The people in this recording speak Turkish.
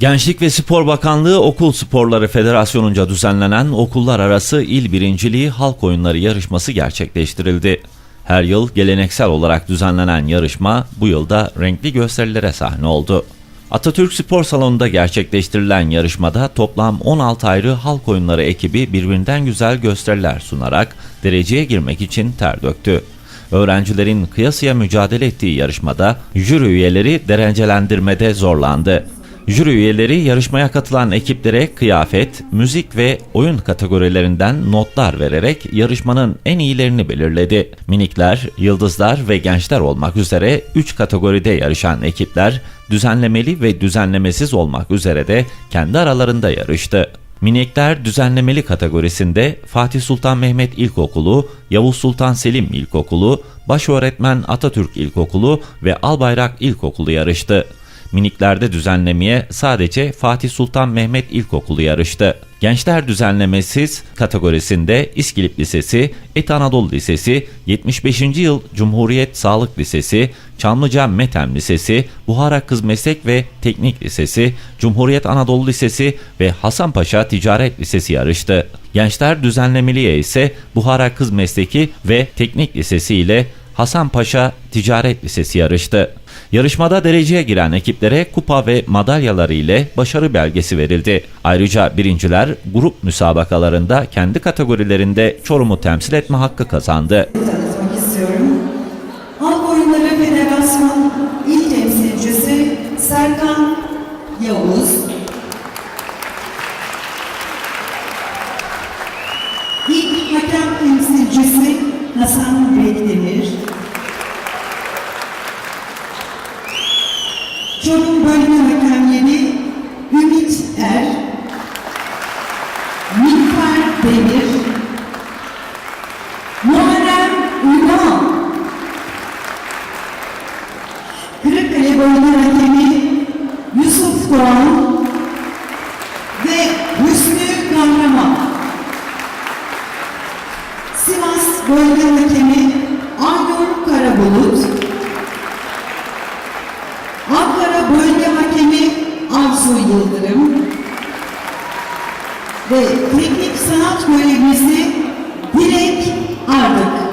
Gençlik ve Spor Bakanlığı Okul Sporları Federasyonu'nca düzenlenen okullar arası il birinciliği halk oyunları yarışması gerçekleştirildi. Her yıl geleneksel olarak düzenlenen yarışma bu yılda renkli gösterilere sahne oldu. Atatürk Spor Salonu'nda gerçekleştirilen yarışmada toplam 16 ayrı halk oyunları ekibi birbirinden güzel gösteriler sunarak dereceye girmek için ter döktü. Öğrencilerin kıyasıya mücadele ettiği yarışmada jüri üyeleri derecelendirmede zorlandı. Jüri üyeleri yarışmaya katılan ekiplere kıyafet, müzik ve oyun kategorilerinden notlar vererek yarışmanın en iyilerini belirledi. Minikler, yıldızlar ve gençler olmak üzere 3 kategoride yarışan ekipler düzenlemeli ve düzenlemesiz olmak üzere de kendi aralarında yarıştı. Minikler düzenlemeli kategorisinde Fatih Sultan Mehmet İlkokulu, Yavuz Sultan Selim İlkokulu, Başöğretmen Atatürk İlkokulu ve Albayrak İlkokulu yarıştı. Miniklerde düzenlemeye sadece Fatih Sultan Mehmet İlkokulu yarıştı. Gençler düzenlemesiz kategorisinde İskilip Lisesi, Et Anadolu Lisesi, 75. Yıl Cumhuriyet Sağlık Lisesi, Çamlıca Metem Lisesi, Buhara Kız Meslek ve Teknik Lisesi, Cumhuriyet Anadolu Lisesi ve Hasanpaşa Ticaret Lisesi yarıştı. Gençler düzenlemeliye ise Buhara Kız Mesleki ve Teknik Lisesi ile Hasanpaşa Ticaret Lisesi yarıştı. Yarışmada dereceye giren ekiplere kupa ve madalyaları ile başarı belgesi verildi. Ayrıca birinciler grup müsabakalarında kendi kategorilerinde Çorum'u temsil etme hakkı kazandı. Halk Oyunları Federasyon İl Temsilcisi Serkan Yavuz. İlk Hakem Temsilcisi Hasan Bekdemir. Çorum Bölge Hakemleri Ümit Er. Nilüfer Demir. Muharrem Ünal. Kırıkkale Bölge Hakemi Yusuf Doğan ve Hüsnü Kahraman. Sivas Bölge Hakemi Aynur Karabulut. Ankara Bölge Hakemi Arzu Yıldırım ve Teknik Sanat Görevlisi Dilek Ardık.